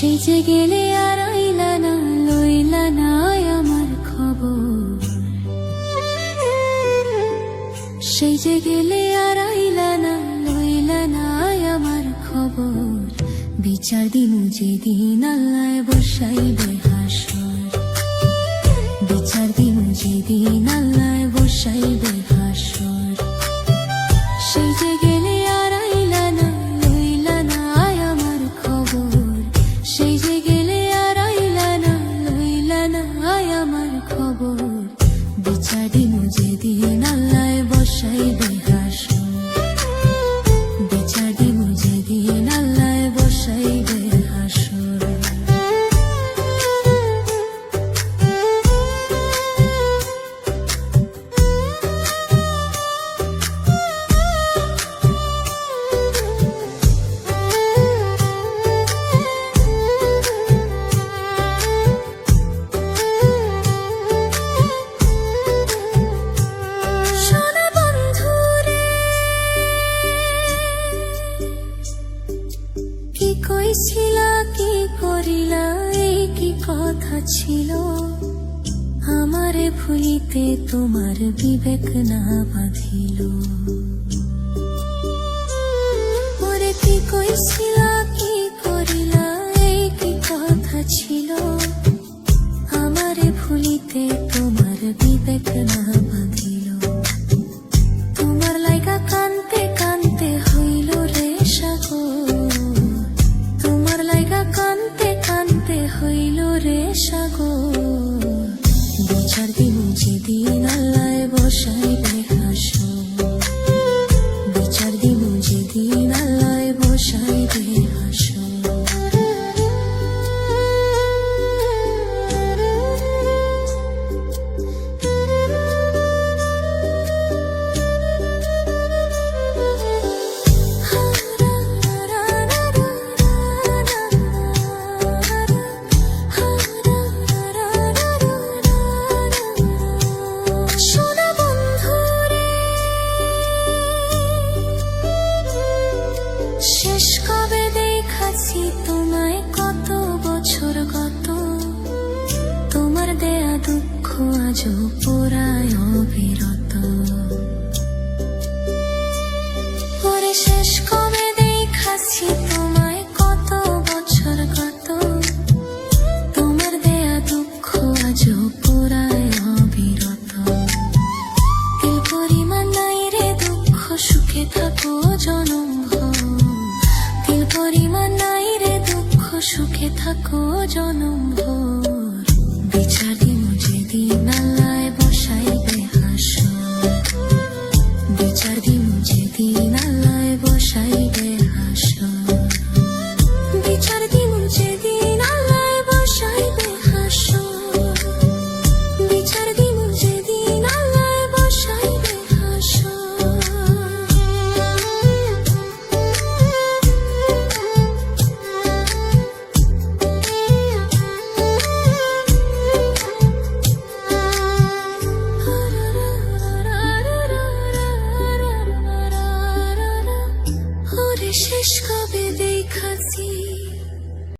সেজে গেলে আর আইলা না, লইলা না আমার খবর। সেজে গেলে আর আইলা না, লইলা না আমার খবর। বিচার দিমু যেদিন আল্লাহ বসাইবে হাসর। বিচার দিমু যেদিন আল্লাহ বসাইবে হাসর। সেই যে দিন আল্লাহ বসাইবে কি করিলা? কি কথা ছিল? আমারে ভুলিতে তোমার বিবেক না বাঁধিল। ওরে কি কইছিলা, কি করিলা? কি কথা ছিল? আমারে ভুলিতে তোমার বিবেক না বাঁধিল। তোমার লাইগা কানতে রে সাগর বিচার দিন যেদিন আল্লাহ বসাইবে হাসো বিচার দিন যেদিন আল্লাহ বসাইবে শেষ কবে দেখাছি তোমায় কত বছর গত? তোমার দেয়া দুঃখ আজও পোড়ায় অবিরত। শেষ কবে দেখাছি তোমায় কত বছর গত? তোমার দেয়া দুঃখ আজও পোড়ায় অবিরত। পরিমাণ নাই রে দুঃখ, সুখে থাকো জনম পরিমা নাই রে দুঃখ, সুখে থাকো জনম ভোর। বিচারি মুঝে দিন আল্লাহ বসাইবে হাসর বিচারি মুঝে দিন আল্লাহ বসাইবে শেষ কর